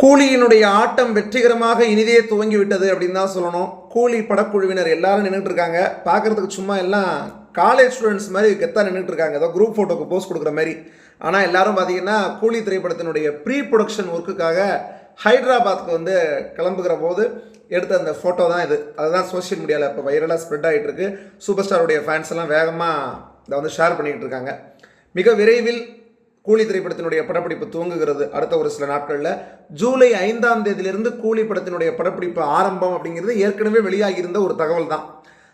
கூலியினுடைய ஆட்டம் வெற்றிகரமாக இனிதே துவங்கி விட்டது அப்படின்னு தான் சொல்லணும். கூலி படக்குழுவினர் எல்லாரும் நின்றுட்டு இருக்காங்க பார்க்கறதுக்கு சும்மா எல்லாம் காலேஜ் ஸ்டூடெண்ட்ஸ் மாதிரி கெத்தாக நின்றுட்டு இருக்காங்க ஏதோ குரூப் ஃபோட்டோக்கு போஸ்ட் கொடுக்குற மாதிரி. ஆனால் எல்லாரும் பார்த்தீங்கன்னா கூலி திரைப்படத்தினுடைய ப்ரீ ப்ரொடக்ஷன் ஒர்க்குக்காக ஹைதராபாத்துக்கு வந்து கிளம்புகிற போது எடுத்த அந்த ஃபோட்டோ தான் இது. அதுதான் சோஷியல் மீடியாவில் இப்போ வைரலாக ஸ்ப்ரெட் ஆகிட்டு இருக்கு சூப்பர் ஸ்டாருடைய ஃபேன்ஸ் எல்லாம் வேகமாக இதை வந்து ஷேர் பண்ணிக்கிட்டு இருக்காங்க. மிக விரைவில் கூலி திரைப்படத்தினுடைய படப்பிடிப்பு துவங்குகிறது. அடுத்த ஒரு சில நாட்களில் ஜூலை ஐந்தாம் தேதியிலிருந்து கூலி படத்தினுடைய படப்பிடிப்பு ஆரம்பம் அப்படிங்கிறது ஏற்கனவே வெளியாகியிருந்த ஒரு தகவல் தான்.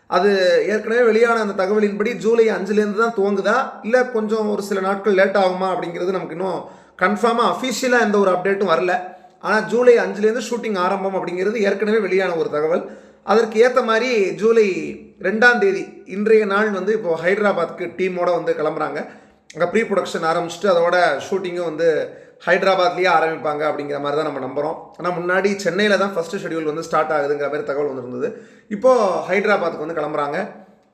அது ஏற்கனவே வெளியான அந்த தகவலின்படி ஜூலை அஞ்சுலேருந்து தான் துவங்குதா? இல்லை கொஞ்சம் ஒரு சில நாட்கள் லேட் ஆகுமா அப்படிங்கிறது நமக்கு இன்னும் கன்ஃபார்மாக அஃபிஷியலாக எந்த ஒரு அப்டேட்டும் வரல. ஆனால் ஜூலை அஞ்சுலேருந்து ஷூட்டிங் ஆரம்பம் அப்படிங்கிறது ஏற்கனவே வெளியான ஒரு தகவல். அதற்கு ஏற்ற மாதிரி ஜூலை ரெண்டாம் தேதி இன்றைய நாள் வந்து இப்போ ஹைதராபாத்துக்கு டீமோட வந்து கிளம்புறாங்க. அங்கே ப்ரீ ப்ரொடக்ஷன் ஆரம்பிச்சுட்டு அதோட ஷூட்டிங்கும் வந்து ஹைதராபாத்லேயே ஆரம்பிப்பாங்க அப்படிங்கிற மாதிரி தான் நம்ம நம்புகிறோம் ஆனால் முன்னாடி சென்னையில் தான் ஃபஸ்ட்டு ஷெடியூல் வந்து ஸ்டார்ட் ஆகுதுங்கிற மாதிரி தகவல் வந்துருந்தது இப்போது ஹைதராபாத்துக்கு வந்து கிளம்புறாங்க.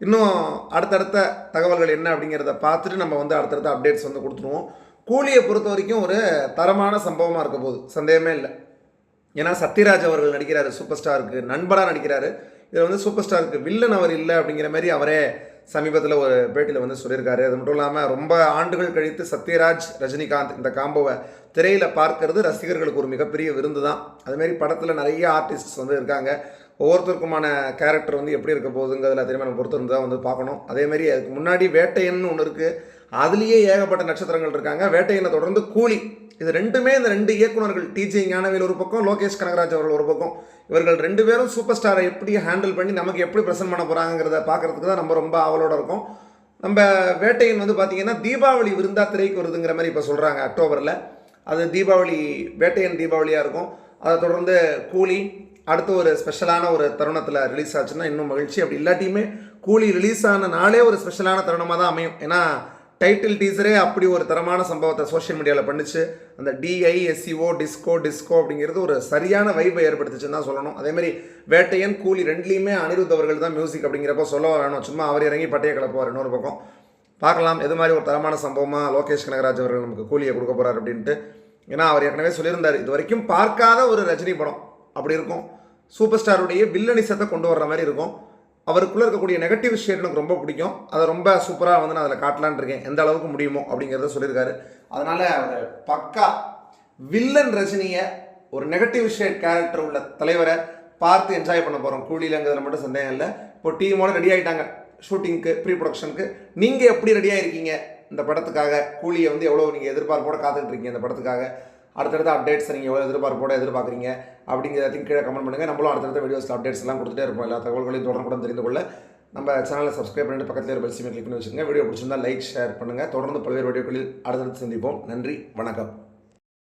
இன்னும் அடுத்தடுத்த தகவல்கள் என்ன அப்படிங்கிறத பார்த்துட்டு நம்ம வந்து அடுத்தடுத்த அப்டேட்ஸ் வந்து கொடுத்துருவோம். கூலியை பொறுத்த வரைக்கும் ஒரு தரமான சம்பவமாக இருக்க போகுது. சந்தேகமே இல்லை. ஏன்னா சத்யராஜ் அவர்கள் நடிக்கிறாரு சூப்பர் ஸ்டாருக்கு நண்பராக நடிக்கிறாரு. இதில் வந்து சூப்பர் ஸ்டாருக்கு வில்லன் அவர் இல்லை அப்படிங்கிற மாதிரி அவரே சமீபத்தில் ஒரு பேட்டியில் வந்து சொல்லியிருக்காரு. அது மட்டும் இல்லாமல் ரொம்ப ஆண்டுகள் கழித்து சத்யராஜ் ரஜினிகாந்த் இந்த காம்போவை திரையில் பார்க்கறது ரசிகர்களுக்கு ஒரு மிகப்பெரிய விருந்து தான் அதுமாரி படத்தில் நிறைய ஆர்டிஸ்ட்ஸ் வந்து இருக்காங்க. ஒவ்வொருத்தருக்குமான கேரக்டர் வந்து எப்படி இருக்க போகுதுங்கிறதுல தெரியுமா நம்ம பொறுத்திருந்து தான் வந்து பார்க்கணும். அதேமாரி அதுக்கு முன்னாடி வேட்டையன்னு ஒன்று இருக்குது அதுலேயே ஏகப்பட்ட நட்சத்திரங்கள் இருக்காங்க. வேட்டையினை தொடர்ந்து கூலி. இது ரெண்டுமே இந்த ரெண்டு இயக்குனர்கள் டிஜே ஞானவேல் ஒரு பக்கம் லோகேஷ் கனகராஜ் அவர்கள் ஒரு பக்கம். இவர்கள் ரெண்டு பேரும் சூப்பர் ஸ்டாரை எப்படி ஹேண்டில் பண்ணி நமக்கு எப்படி ப்ரெசென்ட் பண்ண போகிறாங்கிறத பார்க்குறதுக்கு தான் நம்ம ரொம்ப ஆவலோடு இருக்கும். நம்ம வேட்டையின் வந்து பார்த்திங்கன்னா தீபாவளி விருந்தா திரைக்கு வருதுங்கிற மாதிரி இப்போ சொல்கிறாங்க அக்டோபரில். அது தீபாவளி வேட்டையன் தீபாவளியாக இருக்கும். அதை தொடர்ந்து கூலி அடுத்து ஒரு ஸ்பெஷலான ஒரு தருணத்தில் ரிலீஸ் ஆச்சுன்னா இன்னும் மகிழ்ச்சி. அப்படி இல்லாட்டியுமே கூலி ரிலீஸ் ஆன நாளே ஒரு ஸ்பெஷலான தருணமாக தான் அமையும். ஏன்னா டைட்டில் டீசரே அப்படி ஒரு தரமான சம்பவத்தை சோஷியல் மீடியாவில் பண்ணிச்சு. அந்த டிஐஎஸ்சிஓ டிஸ்கோ டிஸ்கோ அப்படிங்கிறது ஒரு சரியான வைப்பை ஏற்படுத்துச்சுன்னு தான் சொல்லணும். அதேமாதிரி வேட்டையன் கூலி ரெண்டுலேயுமே அனிருத் அவர்கள் தான் மியூசிக் அப்படிங்கிறப்ப சொல்ல வேணும் சும்மா அவர் இறங்கி பட்டையை கிளப்புவார் இன்னொரு பக்கம். பார்க்கலாம். எது மாதிரி ஒரு தரமான சம்பவமாக லோகேஷ் கனகராஜ் அவர்கள் நமக்கு கூலியை கொடுக்க போகிறார் அப்படின்ட்டு. ஏன்னா அவர் ஏற்கனவே சொல்லியிருந்தார் இது வரைக்கும் பார்க்காத ஒரு ரஜினி படம். அப்படி இருக்கும். சூப்பர் ஸ்டாருடைய வில்லனிசத்தை கொண்டு வர்ற மாதிரி இருக்கும். அவருக்குள்ளே இருக்கக்கூடிய நெகட்டிவ் ஷேட் எனக்கு ரொம்ப பிடிக்கும். அதை ரொம்ப சூப்பராக வந்து நான் அதில் காட்டலான் இருக்கேன். எந்த அளவுக்கு முடியுமோ அப்படிங்கிறத சொல்லியிருக்காரு. அதனால் அவர் பக்கா வில்லன் ரஜினியை ஒரு நெகட்டிவ் ஷேட் கேரக்டர் உள்ள தலைவரை பார்த்து என்ஜாய் பண்ண போகிறோம் கூலியிலங்கிறதுல மட்டும் சந்தேகம் இல்லை. இப்போ டீமோட ரெடி ஆகிட்டாங்க ஷூட்டிங்க்கு ப்ரீ ப்ரொடக்ஷனுக்கு நீங்கள் எப்படி ரெடியாக இருக்கீங்க இந்த படத்துக்காக கூலியை வந்து எவ்வளோ நீங்கள் எதிர்பார்ப்போட காத்துக்கிட்டு இருக்கீங்க இந்த படத்துக்காக? அடுத்தடுத்த அப்டேட்ஸ் நீங்கள் எவ்வளோ எதிர்பார்ப்போட எதிர்பார்க்குறீங்க அப்படிங்கிறதையும் கீழே கமெண்ட் பண்ணுங்கள் நம்மளும் அடுத்தடுத்த வீடியோஸ் அப்டேட்ஸ் எல்லாம் கொடுத்துட்டே இருப்போம். எல்லா தகவல்களையும் தொடர்ந்து தெரிந்து கொள்ள நம்ம சேனலை சப்ஸ்கிரைப் பண்ணிட்டு பக்கத்தில் ஒரு பெல் சிம்மை கிளிக் பண்ணி வச்சுக்கோங்க. வீடியோ பிடிச்சிருந்தா லைக் ஷேர் பண்ணுங்கள் தொடர்ந்து பல்வேறு வீடியோக்களில் அடுத்தடுத்து சந்திப்போம். நன்றி. வணக்கம்.